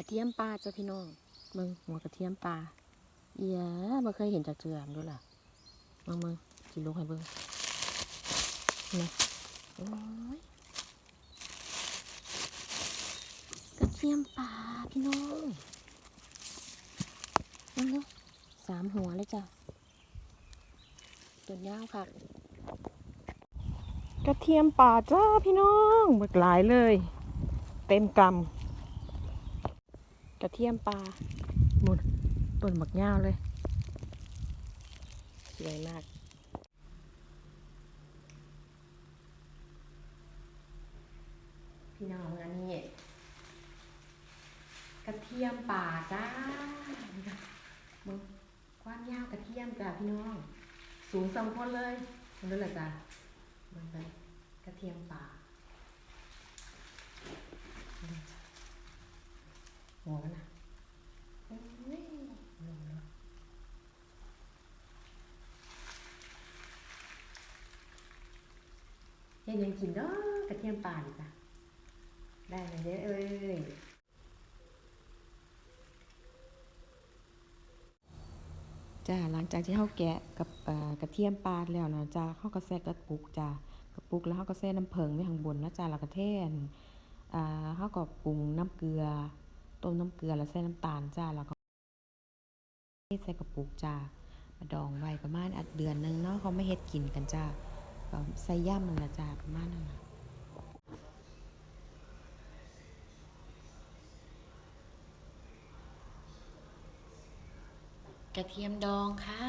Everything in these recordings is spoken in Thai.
กระเทียมปลาจ้ะพี่น้องมึงหัวกระเทียมปลาเอียบ่เคยเห็นจากเจือมด้วยล่ะมึงมึงกินลูกให้เบิ่งนะโอ้ยกระเทียมปลาพี่น้องมึงเนาะสามหัวเลยจ้ะตัวยาวค่ะกระเทียมป่าจ้าพี่น้องหมดหลายเลย เต็มกำ กระเทียมปลาหมดต้นหมักยาวเลย สวยมากพี่น้องอันนี้กระเทียมป่าจ้ามึงความยาวกระเทียมจ้าพี่น้อง สูงสองคนเลยมันนั่นแหละจ้ามันเป็นกระเทียมป่า หัวนะยังยังกินเนาะกระเทียมป่าดิจ้ะได้เลยเด้อเอ้ยจ้าหลังจากที่เขาแกะกับกระเทียมปลาแล้วนะจ้าเขาก็แซ่กระปุกจ้ากระปุกแล้วเขาก็แซ่น้ำเพิงไว้ข้างบนนะจ้าแล้วก็เทนอ่าเขาก็ปรุงน้ำเกลือ ต้มน้ำเกลือแล้วใส่น้ำตาลจ้าแล้วก็ใส่กระปุกจ้ามาดองไว้ประมาณอัดเดือนหนึงเนาะเขาไม่เฮ็ดกินกันจ้าก็ใส่ย่ำมันละจ้าประมาณนั้นละกระเทียมดองค่ะ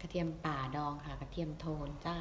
กระเทียมป่าดองค่ะ กระเทียมโทนจ้า